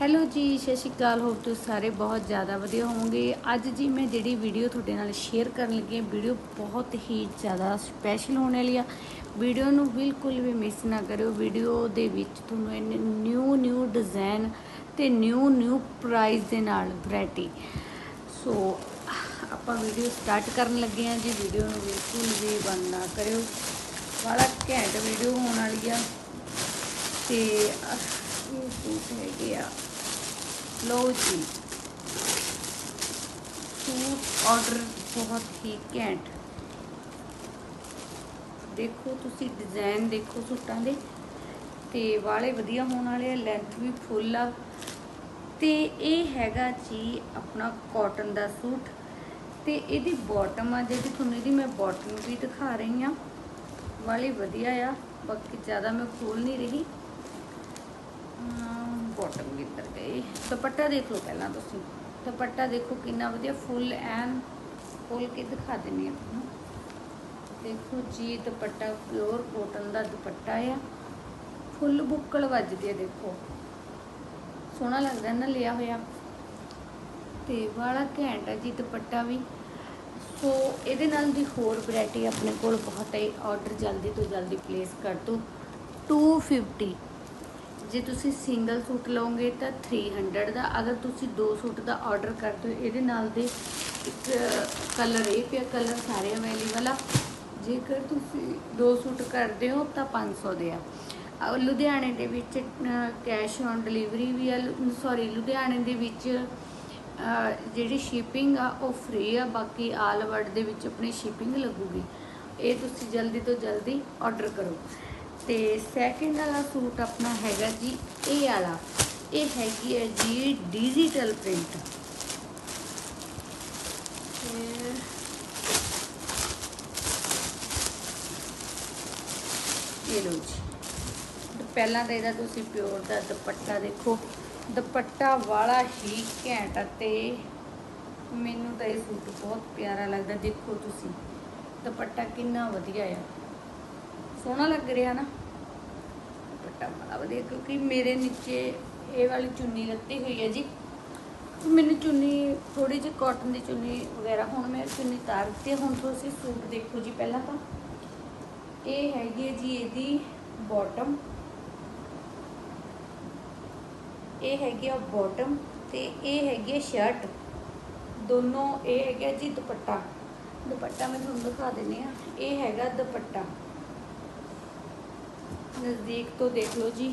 Hello ਜੀ, ਸਤਿ ਸ਼੍ਰੀ ਅਕਾਲ hop ਤੁਸੀਂ ਸਾਰੇ ਬਹੁਤ ਜ਼ਿਆਦਾ ਵਧੀਆ ਹੋਵੋਗੇ। ਅੱਜ ਜੀ ਮੈਂ ਜਿਹੜੀ ਵੀਡੀਓ ਤੁਹਾਡੇ ਨਾਲ ਸ਼ੇਅਰ ਕਰਨ ਲੱਗੀ ਹਾਂ ਵੀਡੀਓ ਬਹੁਤ ਹੀ ਜ਼ਿਆਦਾ ਸਪੈਸ਼ਲ ਹੋਣ ਵਾਲੀ ਆ। ਵੀਡੀਓ ਨੂੰ ਬਿਲਕੁਲ ਵੀ ਮਿਸ ਨਾ ਕਰਿਓ। ਵੀਡੀਓ ਦੇ ਵਿੱਚ ਤੁਹਾਨੂੰ ਇੰਨੇ ਨਿਊ ਨਿਊ ਡਿਜ਼ਾਈਨ ਤੇ ਨਿਊ ਨਿਊ ਪ੍ਰਾਈਸ ਦੇ ਨਾਲ ਵੈਰਾਈਟੀ ਸੋ ਆਪਾਂ ਵੀਡੀਓ ਸਟਾਰਟ ਕਰਨ ਲੱਗੇ ਹਾਂ ਜੀ। ਵੀਡੀਓ ਨੂੰ ਬਿਲਕੁਲ ਵੀ ਬੰਦ ਨਾ ਕਰਿਓ। ਬੜਾ ਘੈਂਟ ਵੀਡੀਓ ਹੋਣ ਵਾਲੀ ਆ। ਤੇ ਇਹ ਸੂਟ ਹੈਗੇ ਆ ਲਓ ਜੀ ਸੂਟ ਆਰਡਰ ਬਹੁਤ ਹੀ ਘੈਂਟ ਦੇਖੋ ਤੁਸੀਂ ਡਿਜ਼ਾਈਨ ਦੇਖੋ ਸੂਟਾਂ ਦੇ ਤੇ ਵਾਲੇ ਵਧੀਆ ਹੋਣ ਵਾਲੇ ਆ ਲੈਂਥ ਵੀ ਫੁੱਲ ਆ ਤੇ ਇਹ ਹੈਗਾ ਜੀ ਆਪਣਾ ਕਾਟਨ ਦਾ ਸੂਟ ਤੇ ਇਹਦੀ ਬਾਟਮ ਆ ਜਿਹੜੀ ਤੁਹਾਨੂੰ ਇਹਦੀ ਮੈਂ ਬਾਟਮ ਵੀ ਦਿਖਾ ਰਹੀ ਆ ਵਾਲੀ ਵਧੀਆ ਆ ਬਾਕੀ ਜ਼ਿਆਦਾ ਮੈਂ ਖੋਲ ਨਹੀਂ ਰਹੀ ਬੋਟਮ ਕਿੱਧਰ ਗਈ ਦੁਪੱਟਾ ਦੇਖ ਲਓ ਪਹਿਲਾਂ ਤੁਸੀਂ। ਦੁਪੱਟਾ ਦੇਖੋ ਕਿੰਨਾ ਵਧੀਆ ਫੁੱਲ ਐਨ ਖੋਲ ਕੇ ਦਿਖਾ ਦਿੰਨੀ ਆ ਤੁਹਾਨੂੰ। ਦੇਖੋ ਜੀ, ਦੁਪੱਟਾ ਪਿਓਰ ਕੋਟਨ ਦਾ ਦੁਪੱਟਾ ਆ। ਫੁੱਲ ਬੁੱਕਲ ਵੱਜਦੀ ਆ, ਦੇਖੋ। ਸੋਹਣਾ ਲੱਗਦਾ ਨਾ ਲਿਆ ਹੋਇਆ। ਤੇ ਵਾਲਾ ਘੈਂਟ ਆ ਜੀ ਦੁਪੱਟਾ ਵੀ। ਸੋ ਇਹਦੇ ਨਾਲ ਦੀ ਹੋਰ ਵੈਰਾਈਟੀ ਆਪਣੇ ਕੋਲ ਬਹੁਤ ਹੈ। ਆਰਡਰ ਜਲਦੀ ਤੋਂ ਜਲਦੀ ਪਲੇਸ ਕਰ ਦਿਓ। 250 ਜੇ ਤੁਸੀਂ ਸਿੰਗਲ ਸੂਟ ਲਓਗੇ ਤਾਂ 300 ਦਾ, ਅਗਰ ਤੁਸੀਂ ਦੋ ਸੂਟ ਦਾ ਆਰਡਰ ਕਰਦੇ ਹੋ, ਇਹਦੇ ਨਾਲ ਦੇ ਇੱਕ ਕਲਰ ਇਹ ਪਿਆ ਕਲਰ ਸਾਰੇ ਅਵੇਲੇਬਲ ਆ। ਜੇਕਰ ਤੁਸੀਂ ਦੋ ਸੂਟ ਕਰਦੇ ਹੋ ਤਾਂ 500 ਦੇ ਆ। ਲੁਧਿਆਣੇ ਦੇ ਵਿੱਚ ਕੈਸ਼ ਔਨ ਡਿਲੀਵਰੀ ਵੀ ਆ ਸੌਰੀ ਲੁਧਿਆਣੇ ਦੇ ਵਿੱਚ ਜਿਹੜੀ ਸ਼ਿਪਿੰਗ ਆ, ਉਹ ਫ੍ਰੀ ਆ, ਬਾਕੀ ਆਲ ਵਰਲਡ ਦੇ ਵਿੱਚ ਆਪਣੀ ਸ਼ਿਪਿੰਗ ਲੱਗੂਗੀ। ਇਹ ਤੁਸੀਂ ਜਲਦੀ ਤੋਂ ਜਲਦੀ ਆਰਡਰ ਕਰੋ। ਤੇ ਸੈਕਿੰਡ ਵਾਲਾ ਸੂਟ ਆਪਣਾ ਹੈਗਾ ਜੀ ਇਹ ਵਾਲਾ। ਇਹ ਹੈਗੀ ਹੈ ਜੀ ਡਿਜੀਟਲ ਪ੍ਰਿੰਟ ਇਹ ਲੋ ਜੀ। ਪਹਿਲਾਂ ਤਾਂ ਇਹਦਾ ਤੁਸੀਂ ਪਿਓਰ ਦਾ ਦੁਪੱਟਾ ਦੇਖੋ। ਦੁਪੱਟਾ ਵਾਲਾ ਹੀ ਘੈਂਟ ਆ ਤੇ ਮੈਨੂੰ ਤਾਂ ਇਹ ਸੂਟ ਬਹੁਤ ਪਿਆਰਾ ਲੱਗਦਾ। ਦੇਖੋ ਤੁਸੀਂ, ਦੁਪੱਟਾ ਕਿੰਨਾ ਵਧੀਆ ਆ। ਸੋਹਣਾ ਲੱਗ ਰਿਹਾ ਨਾ। ਦੁਪੱਟਾ ਬੜਾ ਵਧੀਆ, ਕਿਉਂਕਿ ਮੇਰੇ ਨੀਚੇ ਇਹ ਵਾਲੀ ਚੁੰਨੀ ਲੱਤੀ ਹੋਈ ਹੈ ਜੀ। ਮੈਨੂੰ ਚੁੰਨੀ ਥੋੜੀ ਜਿਹੀ ਕਾਟਨ ਦੀ ਚੁੰਨੀ ਵਗੈਰਾ, ਹੁਣ ਮੈਂ ਚੁੰਨੀ ਤਾਰ ਦਿੱਤੀ ਹੁਣ ਤੁਸੀਂ ਸੂਟ ਦੇਖੋ ਜੀ ਪਹਿਲਾਂ ਤਾਂ। ਇਹ ਹੈਗੀ ਹੈ ਜੀ ਇਹਦੀ ਬਾਟਮ ਇਹ ਹੈਗੀ ਆ ਬਾਟਮ ਤੇ ਇਹ ਹੈਗੀ ਆ ਸ਼ਰਟ ਦੋਨੋਂ ਇਹ ਹੈਗਾ ਜੀ ਦੁਪੱਟਾ। ਦੁਪੱਟਾ ਮੈਂ ਤੁਹਾਨੂੰ ਦਿਖਾ ਦਿੰਨੀ ਆ ਇਹ ਹੈਗਾ ਦੁਪੱਟਾ। ਨਜ਼ਦੀਕ ਤੋਂ ਦੇਖ ਲਓ ਜੀ।